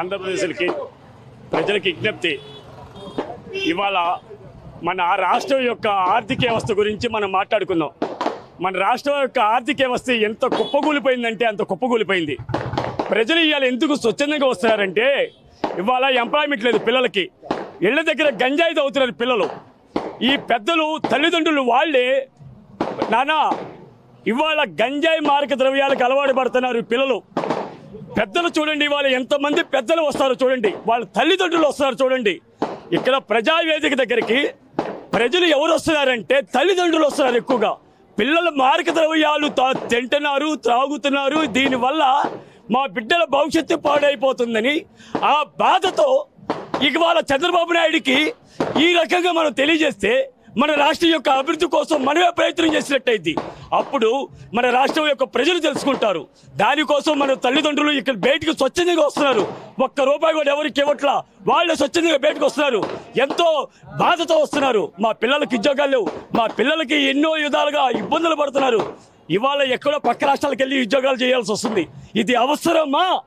ఆంధ్రప్రదేశ్కి ప్రజలకి విజ్ఞప్తి. ఇవాళ మన రాష్ట్రం యొక్క ఆర్థిక వ్యవస్థ గురించి మనం మాట్లాడుకుందాం. మన రాష్ట్రం యొక్క ఆర్థిక వ్యవస్థ ఎంత కుప్పగూలిపోయిందంటే అంత కుప్పగూలిపోయింది ప్రజలు ఇవాళ ఎందుకు స్వచ్ఛందంగా వస్తున్నారంటే ఇవాళ ఎంప్లాయ్మెంట్ లేదు పిల్లలకి. ఇళ్ళ దగ్గర గంజాయి తాగుతున్నారు పిల్లలు. ఈ పెద్దలు తల్లిదండ్రులు వాళ్ళే నానా ఇవాళ గంజాయి మార్గ ద్రవ్యాలకు అలవాటు పడుతున్నారు పిల్లలు. పెద్దలు చూడండి వాళ్ళు ఎంతమంది పెద్దలు వస్తారో చూడండి. వాళ్ళ తల్లిదండ్రులు వస్తారు చూడండి. ఇక్కడ ప్రజావేదిక దగ్గరికి ప్రజలు ఎవరు వస్తున్నారంటే తల్లిదండ్రులు వస్తున్నారు ఎక్కువగా. పిల్లల మార్గ ద్రవ్యాలు తా- తింటున్నారు త్రాగుతున్నారు. దీనివల్ల మా బిడ్డల భవిష్యత్తు పాడైపోతుందని ఆ బాధతో ఇవాళ చంద్రబాబు నాయుడికి ఈ రకంగా మనం తెలియజేస్తే మన రాష్ట్రం యొక్క అభివృద్ధి కోసం మనమే ప్రయత్నం చేసినట్టయితే అప్పుడు మన రాష్ట్రం యొక్క ప్రజలు తెలుసుకుంటారు. దానికోసం మన తల్లిదండ్రులు ఇక్కడ బయటికి స్వచ్ఛందంగా వస్తున్నారు. ఒక్క రూపాయి కూడా ఎవరికి ఇవ్వట్లా? వాళ్ళు స్వచ్ఛందంగా బయటకు వస్తున్నారు. ఎంతో బాధతో వస్తున్నారు. మా పిల్లలకి ఉద్యోగాలు లేవు. మా పిల్లలకి ఎన్నో విధాలుగా ఇబ్బందులు పడుతున్నారు. ఇవాళ ఎక్కడో పక్క రాష్ట్రాలకు వెళ్ళి ఉద్యోగాలు చేయాల్సి వస్తుంది. ఇది అవసరమా?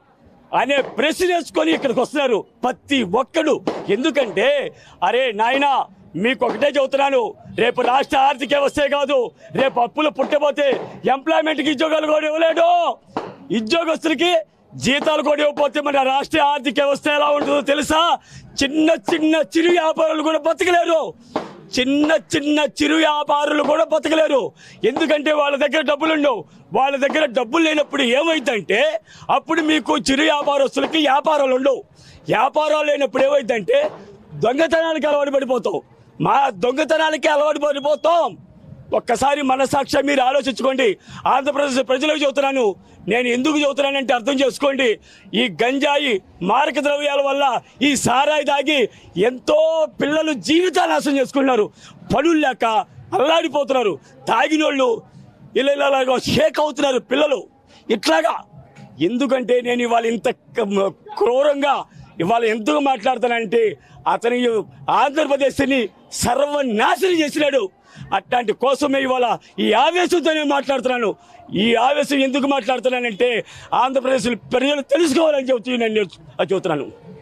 అనే ప్రశ్న వేసుకొని ఇక్కడికి వస్తున్నారు ప్రతి ఒక్కడు. ఎందుకంటే అరే నాయనా మీకు ఒకటే చెబుతున్నాను రేపు రాష్ట్ర ఆర్థిక వ్యవస్థే కాదు రేపు అప్పులు పుట్టబోతే ఎంప్లాయ్మెంట్కి ఉద్యోగాలు కూడా ఇవ్వలేడు. ఉద్యోగస్తులకి జీతాలు కూడా ఇవ్వకపోతే మన రాష్ట్ర ఆర్థిక వ్యవస్థ ఎలా ఉంటుందో తెలుసా? చిన్న చిన్న చిరు వ్యాపారులు కూడా బతకలేరు. చిన్న చిన్న చిరు వ్యాపారులు కూడా బతకలేరు. ఎందుకంటే వాళ్ళ దగ్గర డబ్బులు ఉండవు. వాళ్ళ దగ్గర డబ్బులు లేనప్పుడు ఏమైందంటే అప్పుడు మీకు చిరు వ్యాపారస్తులకి వ్యాపారాలు ఉండవు. వ్యాపారాలు లేనప్పుడు ఏమైందంటే దొంగతనానికి అలవాటు పడిపోతావు. మా దొంగతనాలకి అలవాటు పడిపోతాం ఒక్కసారి మనసాక్షి మీరు ఆలోచించుకోండి. ఆంధ్రప్రదేశ్ ప్రజలకు చెబుతున్నాను. నేను ఎందుకు చెబుతున్నానంటే అర్థం చేసుకోండి. ఈ గంజాయి మారక ద్రవ్యాల వల్ల ఈ సారాయి దాగి ఎంతో పిల్లలు జీవితాలు నాశనం చేసుకుంటున్నారు. పనులు లేక అల్లాడిపోతున్నారు. తాగినోళ్ళు ఇలా ఇలా షేక్ అవుతున్నారు పిల్లలు. ఇట్లాగా. ఎందుకంటే నేను ఇవాళ ఇంత క- క్రూరంగా ఇవాళ ఎందుకు మాట్లాడుతానంటే అతని ఆంధ్రప్రదేశ్ని సర్వనాశనం చేసినాడు. అట్లాంటి కోసమే ఇవాళ ఈ ఆవేశంతో నేను మాట్లాడుతున్నాను. ఈ ఆవేశం ఎందుకు మాట్లాడుతున్నానంటే ఆంధ్రప్రదేశ్ ప్రజలు తెలుసుకోవాలని చెబుతూ నేను చెబుతున్నాను.